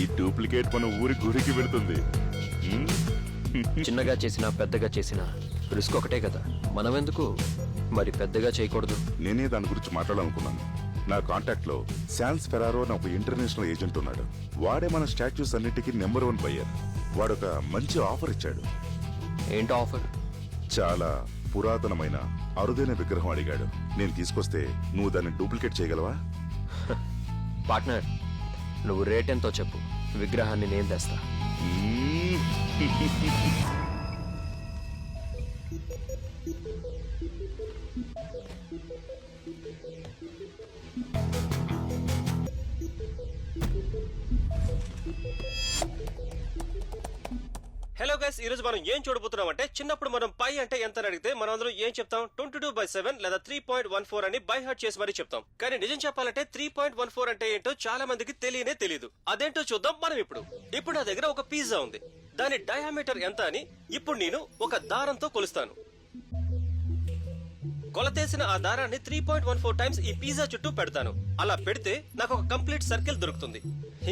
ఈ డూప్లికేట్ మన ఊరి గుడికి హ్మ్? చిన్నగా చేసినా పెద్దగా చేసినా రిస్క్ ఒకటే కదా. మనం ఎందుకు మరి పెద్దగా చేయకూడదు. నేనే దాని గురించి మాట్లాడాలనుకున్నాను. నా కాంటాక్ట్లో శాన్స్ ఫెరారో అని ఒక ఇంటర్నేషనల్ ఏజెంట్ ఉన్నాడు. వాడే మన స్టాచ్యూస్ అన్నిటికీ నెంబర్ వన్ బయ్యర్. వాడొక మంచి ఆఫర్ ఇచ్చాడు. ఏంటో ఆఫర్? చాలా పురాతనమైన అరుదైన విగ్రహం అడిగాడు. నేను తీసుకొస్తే నువ్వు దాన్ని డూప్లికేట్ చేయగలవా? పార్ట్నర్ నువ్వు రేట్ ఎంతో చెప్పు. విగ్రహాన్ని నేను తెస్తా. మ్మ్. ఈ రోజు మనం ఏం చూడబోతున్నాం అంటే చిన్నప్పుడు మనం పై అంటే ఎంత అని అడిగితే మనం అందరం ఏం చెప్తాం? ట్వంటీ టూ బై సెవెన్ లేదా త్రీ పాయింట్ వన్ ఫోర్ అని బై హార్ట్ చేసి మరీ చెప్తాం. కానీ నిజం చెప్పాలంటే త్రీ పాయింట్ వన్ ఫోర్ అంటే ఏంటో చాలా మందికి తెలియనే తెలియదు అదేంటో చూద్దాం మనం ఇప్పుడు. ఇప్పుడు నా దగ్గర ఒక పిజ్జా ఉంది. దాని డయామీటర్ ఎంత అని ఇప్పుడు నేను ఒక దారంతో కొలుస్తాను. కొలతేసిన ఆ దారాన్ని three point one four times ఈ పిజ్జా చుట్టూ పెడతాను. అలా పెడితే నాకు ఒక కంప్లీట్ సర్కిల్ దొరుకుతుంది.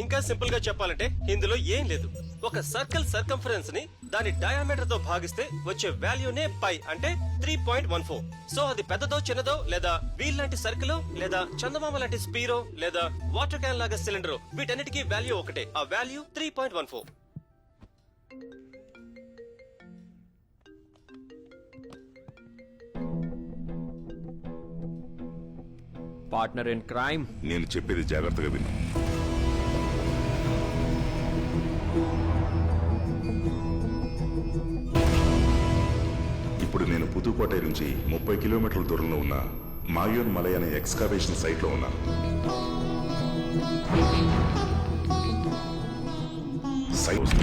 ఇంకా సింపుల్గా చెప్పాలంటే ఇందులో ఏం లేదు. ఒక సర్కిల్ సర్కంఫరెన్స్ని దాని డయామీటర్తో భాగిస్తే వచ్చే వాల్యూనే పై అంటే three point one four so అది పెద్దదో చిన్నదో లేదా వీల్ లాంటి సర్కిల్ లేదా చందమామ లాంటి స్పీరో లేదా వాటర్ క్యాన్ లాగా సిలిండర్ వీటన్నిటికీ వాల్యూ ఒకటే. ఆ value three point one four partner in crime నేను చెప్పేది జాగ్రత్తగా విను. ఇప్పుడు నుంచి ముప్పై కిలోమీటర్ల దూరంలో ఉన్న మాయోన్ మలై అనే ఎక్స్కావేషన్ సైట్లో ఉన్నాను సైట్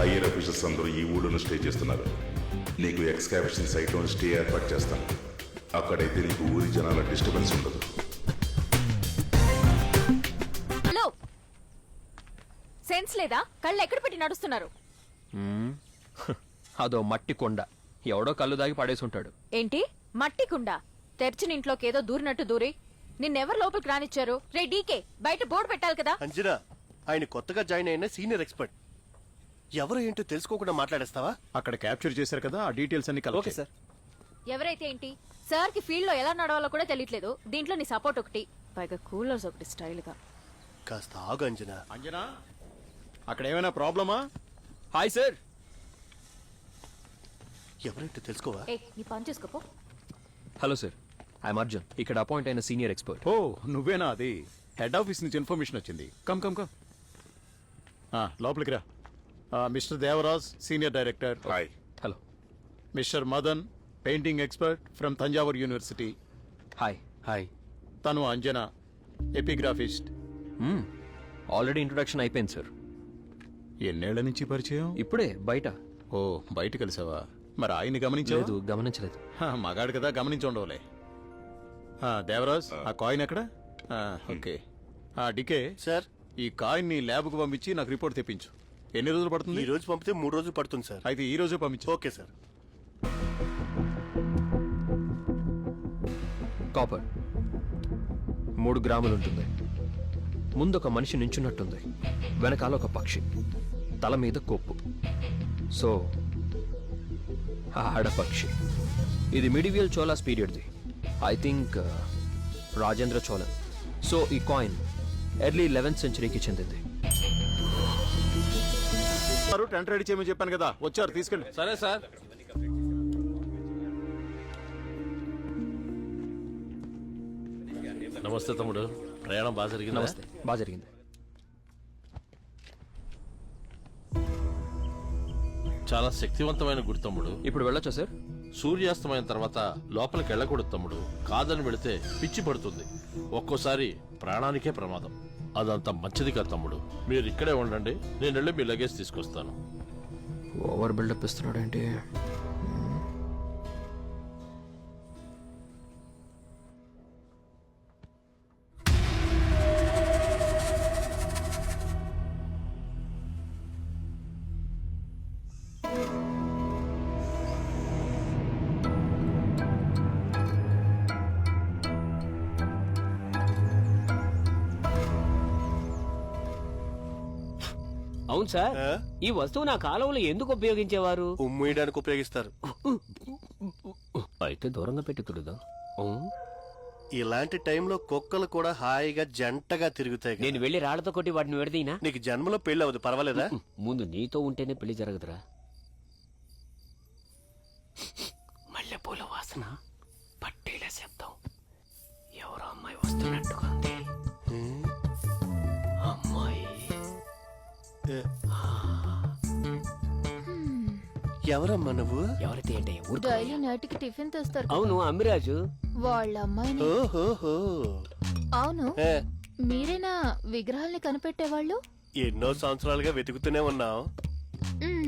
హయ్యర్ అందరూ ఈ ఊళ్ళో స్టే చేస్తున్నారు. నీకు ఎక్స్కావేషన్ సైట్లో స్టే ఏర్పాటు చేస్తాను. అక్కడైతే నీకు ఊరి జనాల డిస్టర్బెన్స్ ఉండదు. హలో. సెన్స్ లేదా? కళ్ళు ఎక్కడ పెట్టి నడుస్తున్నారు? అదో మట్టి కొండ. ఎవడో కళ్ళు దాగి పడేసి ఉంటాడు. ఏంటి? మట్టి కుండ? తెరిచిన ఇంట్లోకి ఏదో దూరినట్టు దూరి. నిన్నెవరు లోపలికి రానిచ్చారు? రే డీకే బయట బోర్డు పెట్టాలి కదా. అంజనా ఆయన కొత్తగా జాయిన్ అయిన సీనియర్ ఎక్స్పర్ట్. ఎవరు ఏంటో తెలుసుకోకుండా మాట్లాడేస్తావా? అక్కడ క్యాప్చర్ చేశారు కదా ఆ డీటెయిల్స్ అన్ని ఓకే సార్. ఎవరైతే ఏంటి? సార్కి ఫీల్డ్లో ఎలా నడవాలో కూడా తెలియట్లేదు. దీంట్లో నీ సపోర్ట్ ఒకటి. పైగా కూలర్స్ ఒకటి స్టైల్గా కాస్త ఆగు అంజనా. అంజనా అక్కడ ఏమైనా ప్రాబ్లమా? Hi sir. ఎవరేంటో తెలుసుకోవా? ఏ నీ పని చేసుకోపో. Hello sir. ఐఎమ్ అర్జున్. ఇక్కడ అపాయింట్ అయిన సీనియర్ ఎక్స్పర్ట్. ఓ నువ్వేనా అది? హెడ్ ఆఫీస్ నుంచి ఇన్ఫర్మేషన్ వచ్చింది. Come come come. ఆ, లోపలికి రా. ఆ, mister Devaraj senior director. Hi hello. Mister Madan painting expert from Thanjavur university. Hi hi తను అంజనా ఎపిగ్రాఫిస్ట్. ఆల్రెడీ ఇంట్రొడక్షన్ అయిపోయింది సార్ ఎన్నేళ్ళ నుంచి పరిచయం? ఇప్పుడే బయట. ఓ బయట కలిసావా? మరి ఆయన్ని గమనించలేదు లేదు గమనించలేదు. మగాడు కదా గమనించి ఉండవులే దేవరాజ్ ఆ. కాయిన్ ఎక్కడ? ఆ, ఓకే. ఆ, డికే సార్ ఈ కాయిన్ని ల్యాబ్కు పంపించి నాకు రిపోర్ట్ తెప్పించు. ఎన్ని రోజులు పడుతుంది? ఈ రోజు పంపితే మూడు రోజులు పడుతుంది సార్ అయితే ఈ రోజే పంపించు. Okay sir copper. మూడు గ్రాములు ఉంటుంది ముందు ఒక మనిషి నించున్నట్టుంది. వెనకాల ఒక పక్షి. తల మీద కొప్పు. సో ఆడపక్షి ఇది medieval Cholas పీరియడ్ది. I think Rajendra Cholan. So ఈ కాయిన్ ఎర్లీ లెవెన్త్ సెంచరీకి చెందింది. టెంట్ రెడీ చేయమని చెప్పాను కదా. వచ్చారు తీసుకెళ్ళి. సరే సార్. నమస్తే తమ్ముడు. ప్రయాణం బాగా జరిగింది? నమస్తే. బాగా జరిగింది. చాలా శక్తివంతమైన గుడి తమ్ముడు. ఇప్పుడు వెళ్ళొచ్చా సార్? సూర్యాస్తమైన తర్వాత లోపలికి వెళ్ళకూడదు తమ్ముడు. కాదని వెళితే పిచ్చి పడుతుంది. ఒక్కోసారి ప్రాణానికే ప్రమాదం. అదంత మంచిది కాదు తమ్ముడు. మీరు ఇక్కడే ఉండండి. నేను వెళ్ళి మీ లగేజ్ తీసుకొస్తాను. ఓవర్ బిల్డప్ ఇస్తున్నాడంటే అవును సార్. ఆ? ఈ వస్తువు నా కాలంలో ఎందుకు ఉపయోగించేవారు? ఉమ్మేయడానికి ఉపయోగిస్తారు. అయితే దూరంగా పెట్టి తుడుదా. ఇలాంటి టైంలో కుక్కలు కూడా హాయిగా జంటగా తిరుగుతాయి కదా. నేను వెళ్ళి రాళ్ళతో కొట్టి వాటిని విడదీనా? నీకు జన్మలో పెళ్ళి అవ్వదు పర్వాలేదా? ముందు నీతో ఉంటేనే పెళ్ళి జరగదురా. మల్లెపూల వాసన పట్టేల శబ్దం. ఎవరో అమ్మాయి వస్తున్నట్టుగా ఉంది. ఎవరమ్మా నువ్వు? ఎవరైతే ఏంటి ఊరుకో. డైలీ నైట్కి టిఫిన్ తెస్తారు అవును అమ్మిరాజు. వాళ్ళ అమ్మాయిని ఓహోహో. అవును ఏ, మీరేనా విగ్రహాల్ని కనిపెట్టేవాళ్ళు? ఎన్నో సంవత్సరాలుగా వెతుకుతూనే ఉన్నాం.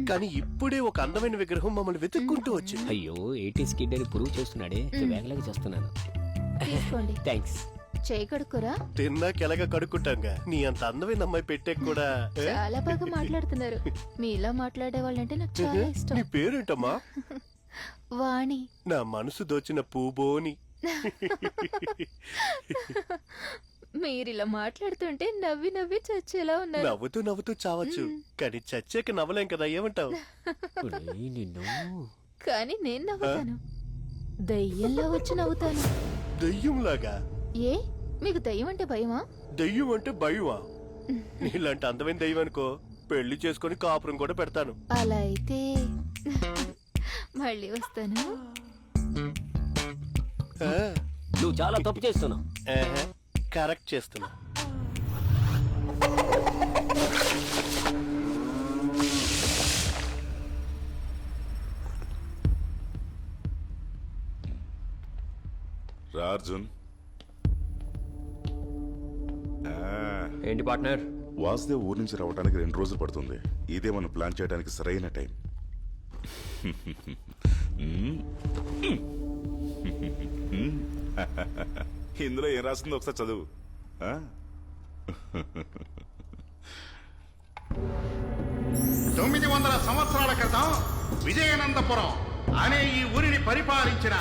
కానీ ఇప్పుడే ఒక అందమైన విగ్రహం మమ్మల్ని వెతుక్కుంటూ వచ్చింది. అయ్యో ఎయిటీస్ కిడ్ అని ప్రూవ్ చేస్తున్నాడే. వేగలాగా చేస్తున్నాను. తీసుకోండి. థ్యాంక్స్ చేయి కడుక్కోరా? తిన్నాక ఎలాగ కడుక్కుంటాంగా. నీ అంత అందమైన అమ్మాయి పెట్టే కూడా? చాలా బాగా మాట్లాడుతున్నారు. మీలా మాట్లాడే వాళ్ళంటే నాకు చాలా నీ ఇష్టం. పేరేంటమ్మా? వాణి. నా మనసు దోచిన పూబోని. మీరు ఇలా మాట్లాడుతుంటే నవ్వి నవ్వి చచ్చేలా ఉన్నారు. నవ్వుతూ నవ్వుతూ చావచ్చు. కానీ చచ్చాక నవ్వలేం కదా ఏమంటావు? కానీ నేను నవ్వుతాను. దయ్యంలా వచ్చి నవ్వుతాను. దెయ్యంలాగా? ఏ? మీకు దయ్యం అంటే భయమా? దెయ్యం అంటే భయమా? నీలాంటి అందమైన దెయ్యం అనుకో పెళ్ళి చేసుకొని కాపురం కూడా పెడతాను. అలా అయితే మళ్ళీ వస్తాను. ఆ, నువ్వు చాలా తప్పు చేస్తున్నావు. ఆహా, కరెక్ట్ చేస్తున్నా. రా అర్జున్. ఏంటి పార్ట్నర్ వాసుదేవ్ ఊరి నుంచి రావడానికి రెండు రోజులు పడుతుంది ఇదే మనం ప్లాన్ చేయడానికి సరైన టైం. ఇందులో ఏం రాస్తుందో ఒకసారి చదువు ఆ? తొమ్మిది వందల సంవత్సరాల క్రితం విజయనందపురం అనే ఈ ఊరిని పరిపాలించిన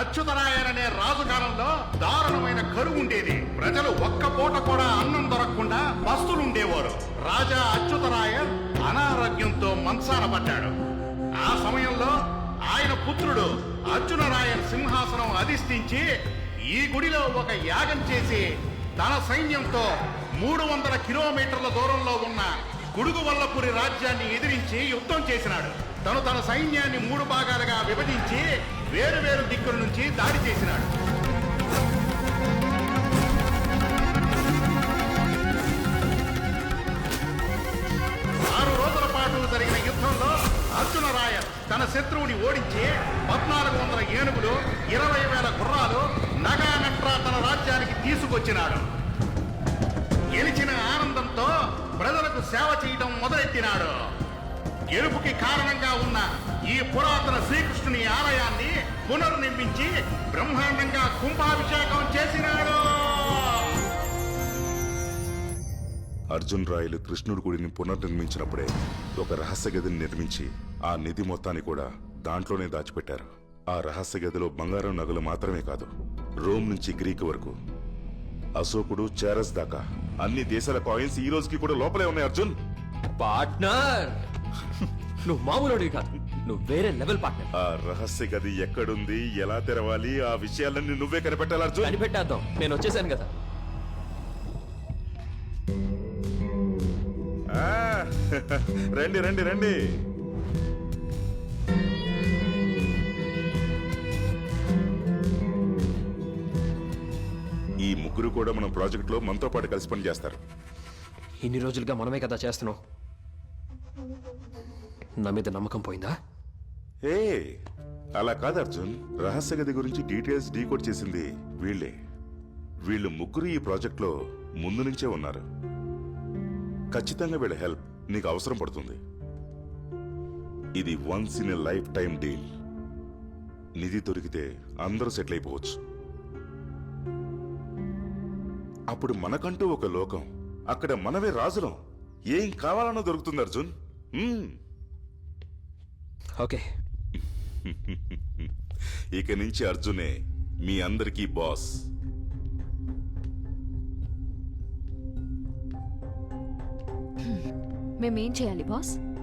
అచ్యుతరాయననే రాజు కాలంలో దారుణమైన కరువు ఉండేది. ప్రజలు ఒక్క పూట కూడా అన్నం దొరకకుండా పస్తులుండేవారు రాజా అచ్యుతరాయర్ అనారోగ్యంతో మంచాన పడ్డాడు. ఆ సమయంలో ఆయన పుత్రుడు అర్జునరాయన్ సింహాసనం అధిష్ఠించి ఈ గుడిలో ఒక యాగం చేసి తన సైన్యంతో మూడు వందల కిలోమీటర్ల దూరంలో ఉన్న గుడుగు వల్లపురి రాజ్యాన్ని ఎదిరించి యుద్ధం చేసినాడు. తను తన సైన్యాన్ని మూడు భాగాలుగా విభజించి వేరు వేరు దిక్కుల నుంచి దాడి చేసినాడు. ఆరు రోజుల పాటు జరిగిన యుద్ధంలో అర్జున రాయ తన శత్రువుని ఓడించి పద్నాలుగు వందల ఏనుగులు ఇరవై వేల గుర్రాలు నగా నట్రా తన రాజ్యానికి తీసుకొచ్చినాడు. సేవ చేయడం మొదలెట్టినాడు గెలుపుకి కారణంగా ఉన్న ఈ పురాతన శ్రీకృష్ణుని ఆలయాన్ని పునర్నిర్మించి బ్రహ్మాండంగా కుంభాభిషేకం చేసినాడు. అర్జున్ రాయలు కృష్ణుడి గుడిని పునర్నిర్మించినప్పుడే ఒక రహస్య గదిని నిర్మించి ఆ నిధి మొత్తాన్ని కూడా దాంట్లోనే దాచిపెట్టారు. ఆ రహస్య గదిలో బంగారం నగలు మాత్రమే కాదు రోమ్ నుంచి గ్రీక్ వరకు అశోకుడు చేరస్ దాకా అన్ని దేశాల కాయిన్స్ ఈ రోజుకి కూడా లోపలే ఉన్నాయి అర్జున్. పార్ట్నర్! నువ్వు మామూలుడివి కాదు. నువ్వు వేరే లెవెల్ పార్ట్నర్. ఆ రహస్య గది ఎక్కడుంది ఎలా తెరవాలి ఆ విషయాలన్నీ నువ్వే కనిపెట్టాలి అర్జున్. కనిపెట్టేద్దాం. నేను వచ్చేసాను కదా. ఆ, రండి రండి రండి. ముగ్గురు కూడా మన ప్రాజెక్ట్లో మనతో పాటు కలిసి పని చేస్తారు. ఇన్ని రోజులుగా మనమే కదా చేస్తున్నాం. నా మీద నమ్మకం పోయిందా? ఏ అలా కాదు అర్జున్. రహస్య గది గురించి డీటెయిల్స్ డీకోడ్ చేసింది వీళ్ళే. వీళ్ళు ముగ్గురు ఈ ప్రాజెక్ట్లో ముందు నుంచే ఉన్నారు. ఖచ్చితంగా వీళ్ళ హెల్ప్ నీకు అవసరం పడుతుంది. ఇది once in a life time deal. నిధి దొరికితే అందరూ సెటిల్ అయిపోవచ్చు. అప్పుడు మనకంటూ ఒక లోకం. అక్కడ మనమే రాజులం. ఏం కావాలన్నా దొరుకుతుంది అర్జున్. ఓకే. ఇక నుంచి అర్జునే మీ అందరికీ బాస్. మేమేం చేయాలి బాస్?